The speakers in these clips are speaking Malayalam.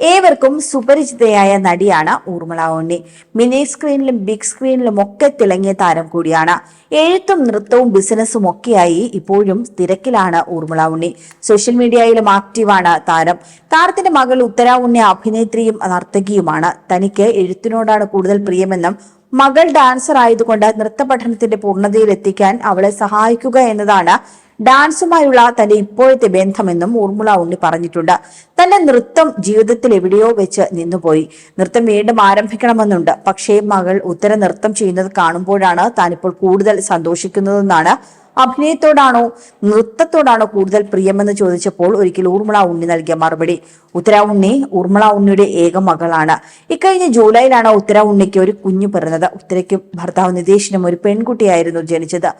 ഏവർക്കും സുപരിചിതയായ നടിയാണ് ഊർമിള ഉണ്ണി. മിനി സ്ക്രീനിലും ബിഗ് സ്ക്രീനിലും ഒക്കെ തിളങ്ങിയ താരം കൂടിയാണ്. എഴുത്തും നൃത്തവും ബിസിനസ്സും ഒക്കെയായി ഇപ്പോഴും തിരക്കിലാണ് ഊർമിള ഉണ്ണി. സോഷ്യൽ മീഡിയയിലും ആക്റ്റീവാണ് താരം. താരത്തിന്റെ മകൾ ഉത്തര ഉണ്ണി അഭിനേത്രിയും നർത്തകിയുമാണ്. തനിക്ക് എഴുത്തിനോടാണ് കൂടുതൽ പ്രിയമെന്നും മകൾ ഡാൻസർ ആയതുകൊണ്ട് നൃത്ത പഠനത്തിന്റെ പൂർണതയിൽ എത്തിക്കാൻ അവളെ സഹായിക്കുക എന്നതാണ് ഡാൻസുമായുള്ള തന്റെ ഇപ്പോഴത്തെ ബന്ധമെന്നും ഊർമിള ഉണ്ണി പറഞ്ഞിട്ടുണ്ട്. തന്റെ നൃത്തം ജീവിതത്തിൽ എവിടെയോ വെച്ച് നിന്നുപോയി. നൃത്തം വീണ്ടും ആരംഭിക്കണമെന്നുണ്ട്. പക്ഷേ മകൾ ഉത്തര നൃത്തം ചെയ്യുന്നത് കാണുമ്പോഴാണ് താനിപ്പോൾ കൂടുതൽ സന്തോഷിക്കുന്നതെന്നാണ് അഭിനയത്തോടാണോ നൃത്തത്തോടാണോ കൂടുതൽ പ്രിയമെന്ന് ചോദിച്ചപ്പോൾ ഒരിക്കൽ ഊർമിള ഉണ്ണി നൽകിയ മറുപടി ഉത്തര ഉണ്ണി ഊർമിള ഉണ്ണിയുടെ ഏക മകളാണ്. ഇക്കഴിഞ്ഞ ജൂലൈയിലാണ് ഉത്തര ഉണ്ണിക്ക് ഒരു കുഞ്ഞു പിറന്നത്. ഉത്തരയ്ക്കും ഭർത്താവ് നിതേഷിനും ഒരു പെൺകുട്ടിയായിരുന്നു ജനിച്ചത്.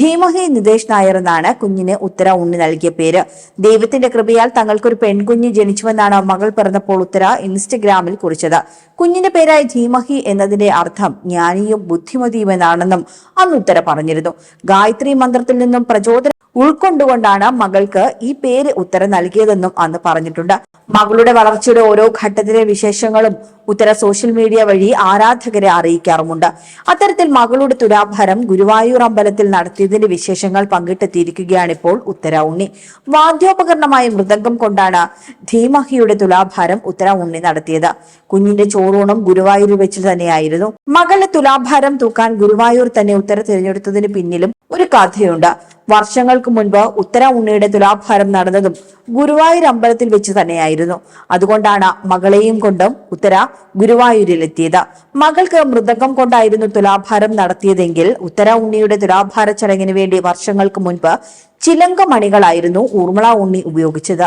ധീമഹി നിതേഷ് നായർ എന്നാണ് കുഞ്ഞിന് ഉത്തര ഉണ്ണി നൽകിയ പേര്. ദൈവത്തിന്റെ കൃപയാൽ തങ്ങൾക്കൊരു പെൺകുഞ്ഞ് ജനിച്ചുവെന്നാണ് മകൾ പിറന്നപ്പോൾ ഉത്തര ഇൻസ്റ്റഗ്രാമിൽ കുറിച്ചത്. കുഞ്ഞിന്റെ പേരായ ധീമഹി എന്നതിന്റെ അർത്ഥം ജ്ഞാനിയും ബുദ്ധിമതിയും എന്നാണെന്നും അന്ന് ഉത്തര പറഞ്ഞിരുന്നു. ഗായത്രി മന്ത്രത്തിൽ നിന്നും പ്രചോദനം ഉൾക്കൊണ്ടുകൊണ്ടാണ് മകൾക്ക് ഈ പേര് ഉത്തരം നൽകിയതെന്നും അന്ന് പറഞ്ഞിട്ടുണ്ട്. മകളുടെ വളർച്ചയുടെ ഓരോ ഘട്ടത്തിലെ വിശേഷങ്ങളും ഉത്തര സോഷ്യൽ മീഡിയ വഴി ആരാധകരെ അറിയിക്കാറുമുണ്ട്. അത്തരത്തിൽ മകളുടെ തുലാഭാരം ഗുരുവായൂർ അമ്പലത്തിൽ നടത്തിയതിന്റെ വിശേഷങ്ങൾ പങ്കിട്ടെത്തിയിരിക്കുകയാണ് ഇപ്പോൾ ഉത്തര ഉണ്ണി വാദ്യോപകരണമായ മൃദംഗം കൊണ്ടാണ് ധീമഹിയുടെ തുലാഭാരം ഉത്തര ഉണ്ണി നടത്തിയത്. കുഞ്ഞിന്റെ ചോറൂണം ഗുരുവായൂർ വെച്ച് തന്നെയായിരുന്നു. മകളുടെ തുലാഭാരം തൂക്കാൻ ഗുരുവായൂർ തന്നെ ഉത്തര തിരഞ്ഞെടുത്തതിന് പിന്നിലും ഒരു കഥയുണ്ട്. വർഷങ്ങൾക്ക് മുൻപ് ഉത്തര ഉണ്ണിയുടെ തുലാഭാരം നടന്നതും ഗുരുവായൂർ അമ്പലത്തിൽ വെച്ച് തന്നെയായിരുന്നു. അതുകൊണ്ടാണ് മകളെയും കൊണ്ടും ഉത്തര ഗുരുവായൂരിലെത്തിയത്. മകൾക്ക് മൃതകം കൊണ്ടായിരുന്നു തുലാഭാരം നടത്തിയതെങ്കിൽ ഉത്തര ഉണ്ണിയുടെ തുലാഭാര ചടങ്ങിന് വേണ്ടി വർഷങ്ങൾക്ക് മുൻപ് ചിലങ്ക മണികളായിരുന്നു ഊർമിള ഉണ്ണി ഉപയോഗിച്ചത്.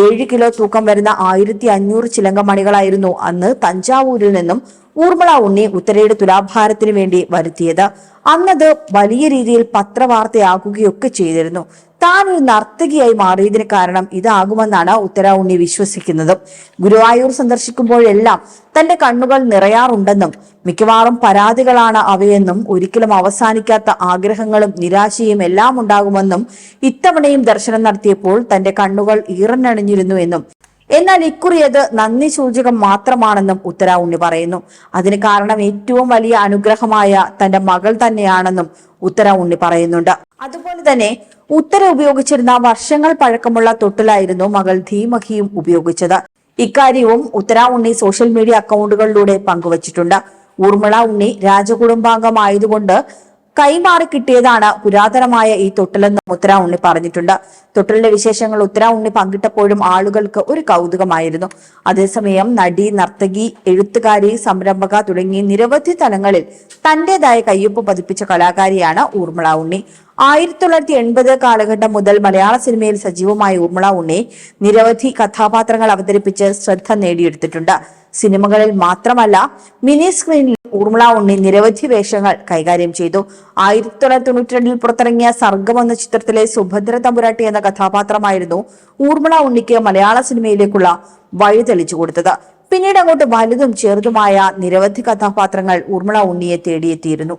ഏഴ് കിലോ തൂക്കം വരുന്ന ആയിരത്തി അഞ്ഞൂറ് ചിലങ്ക മണികളായിരുന്നു അന്ന് തഞ്ചാവൂരിൽ നിന്നും ഊർമിള ഉണ്ണി ഉത്തരയുടെ തുലാഭാരത്തിന് വേണ്ടി വരുത്തിയത്. അന്നത് വലിയ രീതിയിൽ പത്രവാർത്തയാകുകയൊക്കെ ചെയ്തിരുന്നു. താൻ ഒരു നർത്തകിയായി മാറിയതിന് കാരണം ഇതാകുമെന്നാണ് ഉത്തര ഉണ്ണി വിശ്വസിക്കുന്നത്. ഗുരുവായൂർ സന്ദർശിക്കുമ്പോഴെല്ലാം തന്റെ കണ്ണുകൾ നിറയാറുണ്ടെന്നും മിക്കവാറും പരാതികളാണ് അവയെന്നും ഒരിക്കലും അവസാനിക്കാത്ത ആഗ്രഹങ്ങളും നിരാശയും എല്ലാം ഉണ്ടാകുമെന്നും ഇത്തവണയും ദർശനം നടത്തിയപ്പോൾ തന്റെ കണ്ണുകൾ ഈറനണിഞ്ഞിരുന്നു എന്നും എന്നാൽ ഇക്കുറി അത് നന്ദി സൂചകം മാത്രമാണെന്നും ഉത്തര ഉണ്ണി പറയുന്നു. അതിന് കാരണം ഏറ്റവും വലിയ അനുഗ്രഹമായ തന്റെ മകൾ തന്നെയാണെന്നും ഉത്തര ഉണ്ണി പറയുന്നുണ്ട്. അതുപോലെ തന്നെ ഉത്തര ഉപയോഗിച്ചിരുന്ന വർഷങ്ങൾ പഴക്കമുള്ള തൊട്ടിലായിരുന്നു മകൾ ധീമഹിയും ഉപയോഗിച്ചത്. ഇക്കാര്യവും ഉത്തര ഉണ്ണി സോഷ്യൽ മീഡിയ അക്കൗണ്ടുകളിലൂടെ പങ്കുവച്ചിട്ടുണ്ട്. ഊർമിള ഉണ്ണി രാജകുടുംബാംഗമായതുകൊണ്ട് കൈമാറി കിട്ടിയതാണ് പുരാതനമായ ഈ തൊട്ടിലെന്ന് ഉത്തര ഉണ്ണി പറഞ്ഞിട്ടുണ്ട്. തൊട്ടിലിന്റെ വിശേഷങ്ങൾ ഉത്തര ഉണ്ണി പങ്കിട്ടപ്പോഴും ആളുകൾക്ക് ഒരു കൗതുകമായിരുന്നു. അതേസമയം നടി നർത്തകി എഴുത്തുകാരി സംരംഭക തുടങ്ങി നിരവധി തലങ്ങളിൽ തന്റേതായ കയ്യൊപ്പ് പതിപ്പിച്ച കലാകാരിയാണ് ഊർമിള ഉണ്ണി ആയിരത്തി തൊള്ളായിരത്തി എൺപത് കാലഘട്ടം മുതൽ മലയാള സിനിമയിൽ സജീവമായ ഊർമിള ഉണ്ണി നിരവധി കഥാപാത്രങ്ങൾ അവതരിപ്പിച്ച് ശ്രദ്ധ നേടിയെടുത്തിട്ടുണ്ട്. സിനിമകളിൽ മാത്രമല്ല മിനി സ്ക്രീനിൽ ഊർമിള ഉണ്ണി നിരവധി വേഷങ്ങൾ കൈകാര്യം ചെയ്തു. ആയിരത്തി തൊള്ളായിരത്തി തൊണ്ണൂറ്റി രണ്ടിൽ പുറത്തിറങ്ങിയ സർഗം എന്ന ചിത്രത്തിലെ സുഭദ്ര തമ്പുരാട്ടി എന്ന കഥാപാത്രമായിരുന്നു ഊർമിള ഉണ്ണിക്ക് മലയാള സിനിമയിലേക്കുള്ള വഴി തെളിച്ചു കൊടുത്തത്. പിന്നീട് അങ്ങോട്ട് വലുതും ചെറുതുമായ നിരവധി കഥാപാത്രങ്ങൾ ഊർമിള ഉണ്ണിയെ തേടിയെത്തിയിരുന്നു.